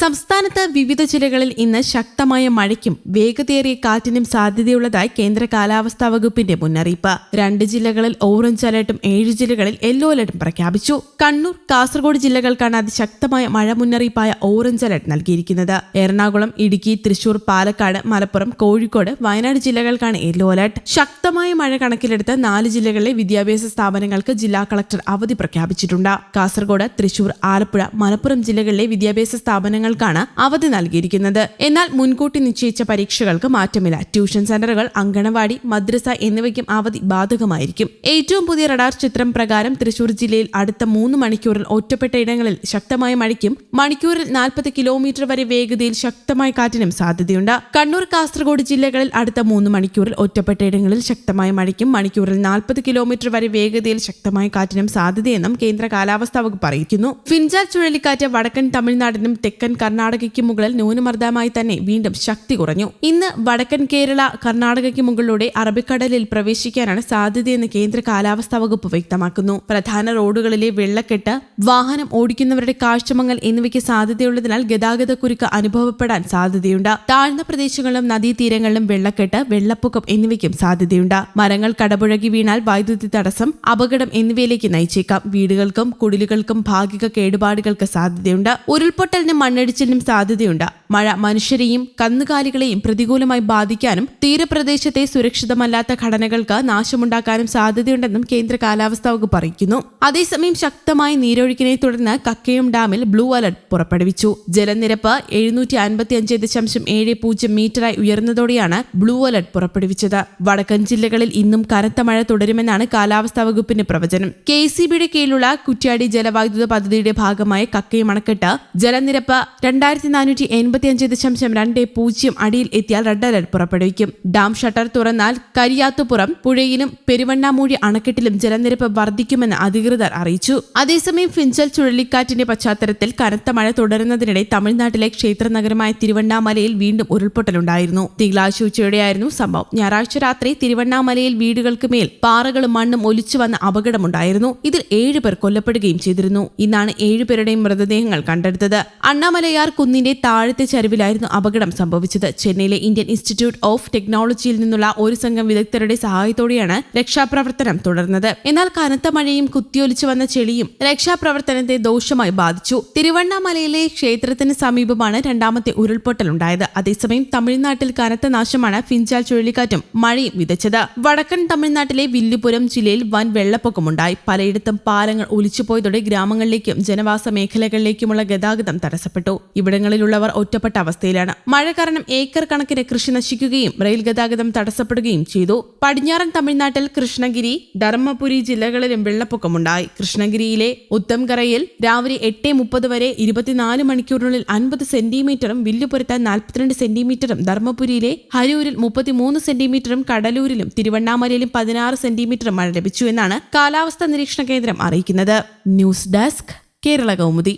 സംസ്ഥാനത്ത് വിവിധ ജില്ലകളിൽ ഇന്ന് ശക്തമായ മഴയ്ക്കും വേഗതയേറിയ കാറ്റിനും സാധ്യതയുള്ളതായി കേന്ദ്ര കാലാവസ്ഥാ വകുപ്പിന്റെ മുന്നറിയിപ്പ്. രണ്ട് ജില്ലകളിൽ ഓറഞ്ച് അലർട്ടും ഏഴ് ജില്ലകളിൽ യെല്ലോ അലർട്ടും പ്രഖ്യാപിച്ചു. കണ്ണൂർ കാസർഗോഡ് ജില്ലകൾക്കാണ് അതിശക്തമായ മഴ മുന്നറിയിപ്പായ ഓറഞ്ച് അലർട്ട് നൽകിയിരിക്കുന്നത്. എറണാകുളം ഇടുക്കി തൃശൂർ പാലക്കാട് മലപ്പുറം കോഴിക്കോട് വയനാട് ജില്ലകൾക്കാണ് യെല്ലോ അലർട്ട്. ശക്തമായ മഴ കണക്കിലെടുത്ത് നാല് ജില്ലകളിലെ വിദ്യാഭ്യാസ സ്ഥാപനങ്ങൾക്ക് ജില്ലാ കളക്ടർ അവധി പ്രഖ്യാപിച്ചിട്ടുണ്ട്. കാസർഗോഡ് തൃശൂർ ആലപ്പുഴ മലപ്പുറം ജില്ലകളിലെ വിദ്യാഭ്യാസ സ്ഥാപനങ്ങൾക്കാണ് അവധി നൽകിയിരിക്കുന്നത്. എന്നാൽ മുൻകൂട്ടി നിശ്ചയിച്ച പരീക്ഷകൾക്ക് മാറ്റമില്ല. ട്യൂഷൻ സെന്ററുകൾ അങ്കണവാടി മദ്രസ എന്നിവയ്ക്കും അവധി ബാധകമായിരിക്കും. ഏറ്റവും പുതിയ റഡാർ ചിത്രം പ്രകാരം തൃശൂർ ജില്ലയിൽ അടുത്ത മൂന്ന് മണിക്കൂറിൽ ഒറ്റപ്പെട്ട ഇടങ്ങളിൽ ശക്തമായ മഴയ്ക്കും മണിക്കൂറിൽ നാൽപ്പത് കിലോമീറ്റർ വരെ വേഗതയിൽ ശക്തമായ കാറ്റിനും സാധ്യതയുണ്ട്. കണ്ണൂർ കാസർഗോഡ് ജില്ലകളിൽ അടുത്ത മൂന്ന് മണിക്കൂറിൽ ഒറ്റപ്പെട്ട ഇടങ്ങളിൽ ശക്തമായ മഴയ്ക്കും മണിക്കൂറിൽ നാൽപ്പത് കിലോമീറ്റർ വരെ വേഗതയിൽ ശക്തമായ കാറ്റിനും സാധ്യതയെന്നും കേന്ദ്ര കാലാവസ്ഥാ വകുപ്പ് അറിയിക്കുന്നു. ഫിൻജാൽ ചുഴലിക്കാറ്റ് വടക്കൻ തമിഴ്നാടിനും തെക്കൻ കർണാടകയ്ക്ക് മുകളിൽ ന്യൂനമർദ്ദമായി തന്നെ വീണ്ടും ശക്തി കുറഞ്ഞു. ഇന്ന് വടക്കൻ കേരള കർണാടകയ്ക്ക് മുകളിലൂടെ അറബിക്കടലിൽ പ്രവേശിക്കാനാണ് സാധ്യതയെന്ന് കേന്ദ്ര കാലാവസ്ഥാ വകുപ്പ് വ്യക്തമാക്കുന്നു. പ്രധാന റോഡുകളിലെ വെള്ളക്കെട്ട് വാഹനം ഓടിക്കുന്നവരുടെ കാഴ്ചമങ്ങൽ എന്നിവയ്ക്ക് സാധ്യതയുള്ളതിനാൽ ഗതാഗത കുരുക്ക് അനുഭവപ്പെടാൻ സാധ്യതയുണ്ട്. താഴ്ന്ന പ്രദേശങ്ങളിലും നദീതീരങ്ങളിലും വെള്ളക്കെട്ട് വെള്ളപ്പൊക്കം എന്നിവയ്ക്കും സാധ്യതയുണ്ട്. മരങ്ങൾ കടപുഴകി വീണാൽ വൈദ്യുതി തടസ്സം അപകടം എന്നിവയിലേക്ക് നയിച്ചേക്കാം. വീടുകൾക്കും കുടിലുകൾക്കും ഭാഗിക കേടുപാടുകൾക്ക് സാധ്യതയുണ്ട്. ഉരുൾപൊട്ടലിനും മണ്ണിടിച്ചിലിനും സാധ്യതയുണ്ട്. മഴ മനുഷ്യരെയും കന്നുകാലികളെയും പ്രതികൂലമായി ബാധിക്കാനും തീരപ്രദേശത്തെ സുരക്ഷിതമല്ലാത്ത ഘടനകൾക്ക് നാശമുണ്ടാക്കാനും സാധ്യതയുണ്ടെന്നും കേന്ദ്ര കാലാവസ്ഥാ വകുപ്പ് അറിയിക്കുന്നു. അതേസമയം ശക്തമായ നീരൊഴുക്കിനെ തുടർന്ന് കക്കയം ഡാമിൽ ബ്ലൂ അലർട്ട് പുറപ്പെടുവിച്ചു. ജലനിരപ്പ് എഴുന്നൂറ്റി അൻപത്തി അഞ്ച് ദശാംശം ഏഴ് പൂജ്യം മീറ്ററായി ഉയർന്നതോടെയാണ് ബ്ലൂ അലർട്ട് പുറപ്പെടുവിച്ചത്. വടക്കൻ ജില്ലകളിൽ ഇന്നും കനത്ത മഴ തുടരുമെന്നാണ് കാലാവസ്ഥാ വകുപ്പിന്റെ പ്രവചനം. കെ സി ബിയുടെ കീഴിലുള്ള കുറ്റ്യാടി ജലവൈദ്യുത പദ്ധതിയുടെ ഭാഗമായ കക്കയം അണക്കെട്ട് ജലനിരപ്പ് രണ്ടായിരത്തി നാനൂറ്റി എൺപത്തി അഞ്ച് ദശാംശം രണ്ട് പൂജ്യം അടിയിൽ എത്തിയാൽ റെഡ് അലർട്ട് പുറപ്പെടുവിക്കും. ഡാം ഷട്ടർ തുറന്നാൽ കരിയാത്തുപുറം പുഴയിലും പെരുവണ്ണാമൂഴി അണക്കെട്ടിലും ജലനിരപ്പ് വർദ്ധിക്കുമെന്ന് അധികൃതർ അറിയിച്ചു. അതേസമയം ഫിഞ്ചൽ ചുഴലിക്കാറ്റിന്റെ പശ്ചാത്തലത്തിൽ കനത്ത മഴ തുടരുന്നതിനിടെ തമിഴ്നാട്ടിലെ ക്ഷേത്ര നഗരമായ തിരുവണ്ണാമലയിൽ വീണ്ടും ഉരുൾപൊട്ടലുണ്ടായിരുന്നു. തിങ്കളാഴ്ച ഉച്ചയോടെയായിരുന്നു സംഭവം. ഞായറാഴ്ച രാത്രി തിരുവണ്ണാമലയിൽ വീടുകൾക്ക് മേൽ പാറകളും മണ്ണും ഒലിച്ചു വന്ന അപകടമുണ്ടായിരുന്നു. ഇതിൽ ഏഴുപേർ കൊല്ലപ്പെടുകയും ചെയ്തിരുന്നു. ഇന്നാണ് ഏഴുപേരുടെയും മൃതദേഹങ്ങൾ കണ്ടെടുത്തത്. അണ്ണാമലയാർ കുന്നിന്റെ താഴത്തെ ചരിവിലായിരുന്നു അപകടം സംഭവിച്ചത്. ചെന്നൈയിലെ ഇന്ത്യൻ ഇൻസ്റ്റിറ്റ്യൂട്ട് ഓഫ് ടെക്നോളജിയിൽ നിന്നുള്ള ഒരു സംഘം വിദഗ്ധരുടെ സഹായത്തോടെയാണ് രക്ഷാപ്രവർത്തനം തുടർന്നത്. എന്നാൽ കനത്ത മഴയും കുത്തിയൊലിച്ചു വന്ന ചെളിയും രക്ഷാപ്രവർത്തനത്തെ ദോഷമായി ബാധിച്ചു. തിരുവണ്ണാമലയിലെ ക്ഷേത്രത്തിന് സമീപമാണ് രണ്ടാമത്തെ ഉരുൾപൊട്ടൽ ഉരുൾപൊട്ടലുണ്ടായത്. അതേസമയം തമിഴ്നാട്ടിൽ കനത്ത നാശമാണ് ഫിഞ്ചാൽ ചുഴലിക്കാറ്റും മഴയും വിതച്ചത്. വടക്കൻ തമിഴ്നാട്ടിലെ വില്ലുപുരം ജില്ലയിൽ വൻ വെള്ളപ്പൊക്കമുണ്ടായി. പലയിടത്തും പാലങ്ങൾ ഒലിച്ചുപോയതോടെ ഗ്രാമങ്ങളിലേക്കും ജനവാസ മേഖലകളിലേക്കുമുള്ള ഗതാഗതം തടസ്സപ്പെട്ടു. ഇവിടങ്ങളിലുള്ളവർ ഒറ്റപ്പെട്ട അവസ്ഥയിലാണ്. മഴ കാരണം ഏക്കർ കണക്കിന് കൃഷി നശിക്കുകയും റെയിൽ ഗതാഗതം തടസ്സപ്പെടുകയും ചെയ്തു. പടിഞ്ഞാറൻ തമിഴ്നാട്ടിൽ കൃഷ്ണഗിരി ധർമ്മപുരി ജില്ലകളിലും വെള്ളപ്പൊക്കമുണ്ടായി. കൃഷ്ണഗിരിയിലെ ഉത്തംകരയിൽ രാവിലെ എട്ട് മുപ്പത് വരെ ഇരുപത്തിനാല് മണിക്കൂറിനുള്ളിൽ അൻപത് സെന്റിമീറ്ററും വില്ലുപുരത്ത് നാൽപ്പത്തിരണ്ട് സെന്റിമീറ്ററും ധർമ്മപുരിയിലെ ഹരൂരിൽ മുപ്പത്തിമൂന്ന് സെന്റിമീറ്ററും കടലൂരിലും തിരുവണ്ണാമലയിലും പതിനാറ് സെന്റിമീറ്ററും മഴ ലഭിച്ചു എന്നാണ് കാലാവസ്ഥാ നിരീക്ഷണ കേന്ദ്രം അറിയിക്കുന്നത്. News desk Kerala Kaumudi.